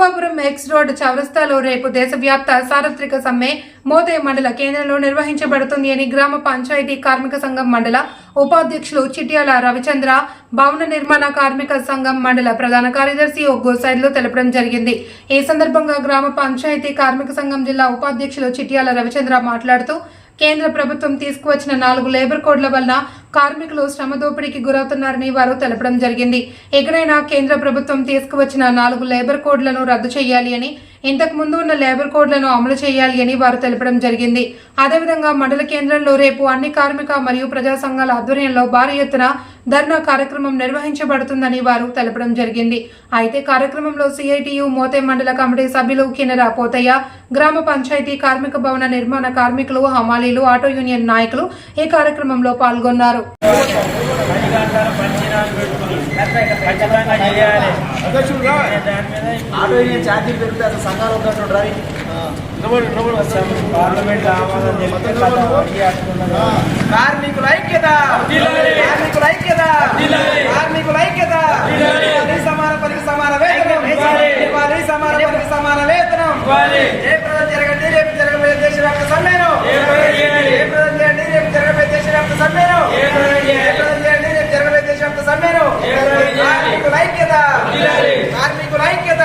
X road చౌరస్తాలో రేపు దేశవ్యాప్త సార్వత్రిక సమ్మె మోతే మండల కేంద్రంలో నిర్వహించబడుతుంది అని గ్రామ పంచాయతీ కార్మిక సంఘం మండల ఉపాధ్యక్షులు చిట్యాల రవిచంద్ర భవన నిర్మాణ కార్మిక సంఘం మండల ప్రధాన కార్యదర్శి ఒగ్గోసైడ్లో తెలపడం జరిగింది. ఈ సందర్భంగా గ్రామ పంచాయతీ కార్మిక సంఘం జిల్లా ఉపాధ్యక్షులు చిట్యాల రవిచంద్ర మాట్లాడుతూ కేంద్ర ప్రభుత్వం తీసుకువచ్చిన నాలుగు లేబర్ కోడ్ల వలన కార్మికులు శ్రమ దోపిడీకి గురవుతున్నారని వారు తెలపడం జరిగింది. ఎక్కడైనా కేంద్ర ప్రభుత్వం తీసుకువచ్చిన నాలుగు లేబర్ కోడ్లను రద్దు చేయాలి అని ఇంతకు ముందు ఉన్న లేబర్ కోడ్లను అమలు చేయాలి అని వారు తెలపడం జరిగింది. అదేవిధంగా మండల కేంద్రంలో రేపు అన్ని కార్మిక మరియు ప్రజా సంఘాల ఆధ్వర్యంలో భారీ ఎత్తున ధర్నా కార్యక్రమం నిర్వహించబడుతుందని వారు తెలపడం జరిగింది. అయితే కార్యక్రమంలో సిఐటియు మోతే మండల కమిటీ సభ్యులు కినర పోతయ్య గ్రామ పంచాయతీ కార్మిక భవన నిర్మాణ కార్మికులు హమాలీలు ఆటో యూనియన్ నాయకులు ఈ కార్యక్రమంలో పాల్గొన్నారు ఖచ్చితంగా చేయాలి అధ్యక్షుడుగా దాని మీద ఆటో యూనియన్ ఛార్జీలు పెరిగితే అసలు సంఘాలు ఉన్నట్టు డ్రైవ్ పార్లమెంట్ ఆమోదం కార్మికుల ఐక్యత కార్మికుల ఐక్యత కార్మికుల ఐక్యత సమాన పనికి సమాన వేతనం సమాన పనికి సమాన వేతనం ఏ ప్రజలు జరగండి రేపు జరగబోయే దేశవ్యాప్త సమ్మెను ఏ ప్రజలు చేయండి రేపు జరగబోయే దేశవ్యాప్త సమ్మెను ఏ ప్రజలు చేయండి రేపు జరగబోయే దేశవ్యాప్త సమ్మెను కార్మికుల ఐక్యత.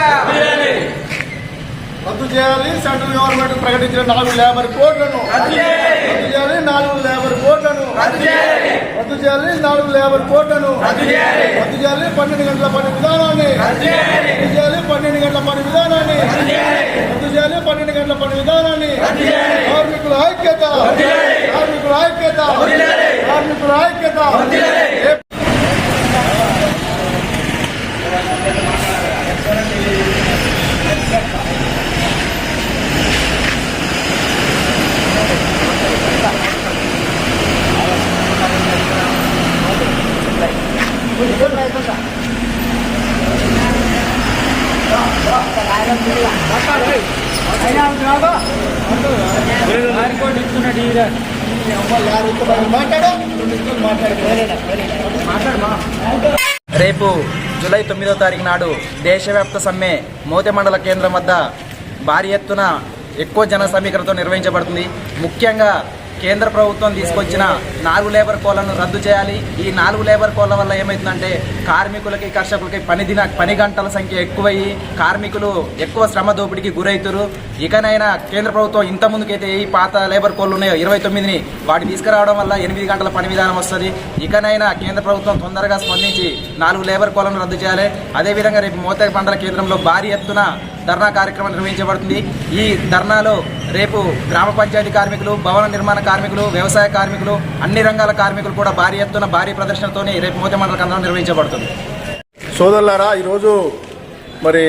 రద్దు చేయాలి సెంట్రల్ గవర్నమెంట్ ప్రకటించిన నాలుగు లేబర్ కోడ్లను. రద్దు చేయాలి. నాలుగు లేబర్ కోడ్లను. రద్దు చేయాలి. నాలుగు లేబర్ కోడ్లను. రద్దు చేయాలి. పన్నెండు గంటల పని విధానాన్ని. రద్దు చేయాలి. పన్నెండు గంటల పని విధానాన్ని. రద్దు చేయాలి. పన్నెండు గంటల పని విధానాన్ని. కార్మికుల ఐక్యత. కార్మికుల ఐక్యత. కార్మికుల ఐక్యత. రేపు జూలై తొమ్మిదో తారీఖు నాడు దేశవ్యాప్త సమ్మె మోతే మండల కేంద్రం వద్ద భారీ ఎత్తున ఎక్కువ జన సమీకరణతో నిర్వహించబడుతుంది. ముఖ్యంగా కేంద్ర ప్రభుత్వం తీసుకొచ్చిన నాలుగు లేబర్ కోళ్ళను రద్దు చేయాలి. ఈ నాలుగు లేబర్ కోళ్ళ వల్ల ఏమవుతుందంటే కార్మికులకి కర్షకులకి పని దిన పని గంటల సంఖ్య ఎక్కువయ్యి కార్మికులు ఎక్కువ శ్రమ దోపిడీకి గురవుతారు. ఇకనైనా కేంద్ర ప్రభుత్వం ఇంత ముందుకైతే ఈ పాత లేబర్ కోళ్ళు ఉన్నాయో ఇరవై తొమ్మిదిని వాటి తీసుకురావడం వల్ల ఎనిమిది గంటల పని విధానం వస్తుంది. ఇకనైనా కేంద్ర ప్రభుత్వం తొందరగా స్పందించి నాలుగు లేబర్ కోళ్ళను రద్దు చేయాలి. అదేవిధంగా రేపు మోతే పంటల కేంద్రంలో భారీ ఎత్తున ధర్నా కార్యక్రమం నిర్వహించబడుతుంది. ఈ ధర్నాలో రేపు గ్రామ పంచాయతీ కార్మికులు భవన నిర్మాణ కార్మికులు వ్యవసాయ కార్మికులు అన్ని రంగాల కార్మికులు కూడా భారీ ఎత్తున భారీ ప్రదర్శనతోనే రేపు మోతే మండల కేంద్రం నిర్వహించబడుతుంది. సోదరులారా ఈరోజు మరి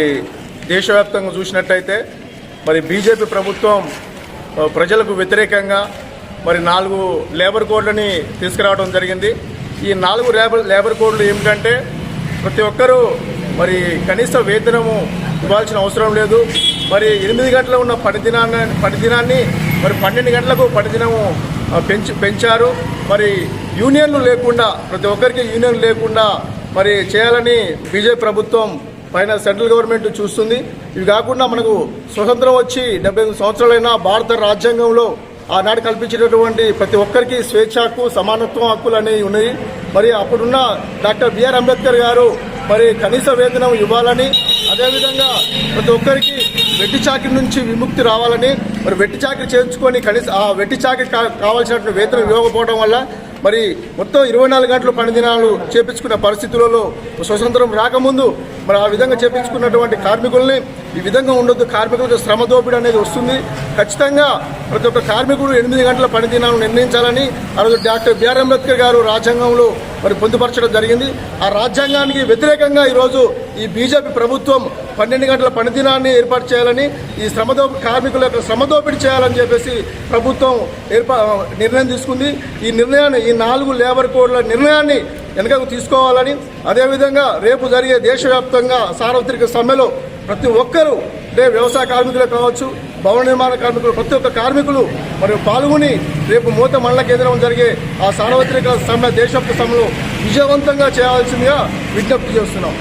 దేశవ్యాప్తంగా చూసినట్టయితే మరి బీజేపీ ప్రభుత్వం ప్రజలకు వ్యతిరేకంగా మరి నాలుగు లేబర్ కోడ్లని తీసుకురావడం జరిగింది. ఈ నాలుగు లేబర్ లేబర్ కోడ్లు ఏమిటంటే ప్రతి ఒక్కరూ మరి కనీస వేతనము ఇవ్వాల్సిన అవసరం లేదు. మరి ఎనిమిది గంటల ఉన్న పనిదినాన్ని పనిదినాన్ని మరి పన్నెండు గంటలకు పనిదినము పెంచి పెంచారు. మరి యూనియన్లు లేకుండా ప్రతి ఒక్కరికి యూనియన్ లేకుండా మరి చేయాలని బీజేపీ ప్రభుత్వం పైన సెంట్రల్ గవర్నమెంట్ చూస్తుంది. ఇవి కాకుండా మనకు స్వతంత్రం వచ్చి డెబ్బై ఎనిమిది సంవత్సరాలైన భారత రాజ్యాంగంలో ఆనాడు కల్పించినటువంటి ప్రతి ఒక్కరికి స్వేచ్ఛ హక్కు సమానత్వం హక్కులు అనేవి ఉన్నాయి. మరి అప్పుడున్న డాక్టర్ బిఆర్ అంబేద్కర్ గారు మరి కనీస వేతనం ఇవ్వాలని అదేవిధంగా ప్రతి ఒక్కరికి వెట్టి చాకరి నుంచి విముక్తి రావాలని మరి వెట్టి చాకరి చేయించుకొని కనీసం ఆ వెట్టి చాకరి కావాల్సినటువంటి వేతనం ఇవ్వకపోవడం వల్ల మరి మొత్తం ఇరవై నాలుగు గంటలు పని దినాలు చేపించుకున్న పరిస్థితులలో స్వతంత్రం రాకముందు మరి ఆ విధంగా చేపించుకున్నటువంటి కార్మికుల్ని ఈ విధంగా ఉండొద్దు. కార్మికులకు శ్రమ దోపిడీ అనేది వస్తుంది. ఖచ్చితంగా ప్రతి ఒక్క కార్మికుడు ఎనిమిది గంటల పని దినాలను నిర్ణయించాలని ఆ రోజు డాక్టర్ బిఆర్ అంబేద్కర్ గారు రాజ్యాంగంలో మరి పొందుపరచడం జరిగింది. ఆ రాజ్యాంగానికి వ్యతిరేకంగా ఈరోజు ఈ బీజేపీ ప్రభుత్వం పన్నెండు గంటల పని దినాన్ని ఏర్పాటు చేయాలని ఈ శ్రమదో కార్మికుల యొక్క శ్రమదోపిడి చేయాలని చెప్పేసి ప్రభుత్వం ఏర్పా నిర్ణయం తీసుకుంది. ఈ నిర్ణయాన్ని ఈ నాలుగు లేబర్ కోడ్ల నిర్ణయాన్ని వెనకకు తీసుకోవాలని అదేవిధంగా రేపు జరిగే దేశవ్యాప్తంగా సార్వత్రిక సమ్మెలో ప్రతి ఒక్కరూ అంటే వ్యవసాయ కార్మికులు కావచ్చు భవన నిర్మాణ కార్మికులు ప్రతి ఒక్క కార్మికులు మరియు పాల్గొని రేపు మూత మండల కేంద్రం జరిగే ఆ సార్వత్రిక సమ్మె దేశవ్యాప్త సమ్మెలో విజయవంతంగా చేయాల్సిందిగా విజ్ఞప్తి చేస్తున్నాం.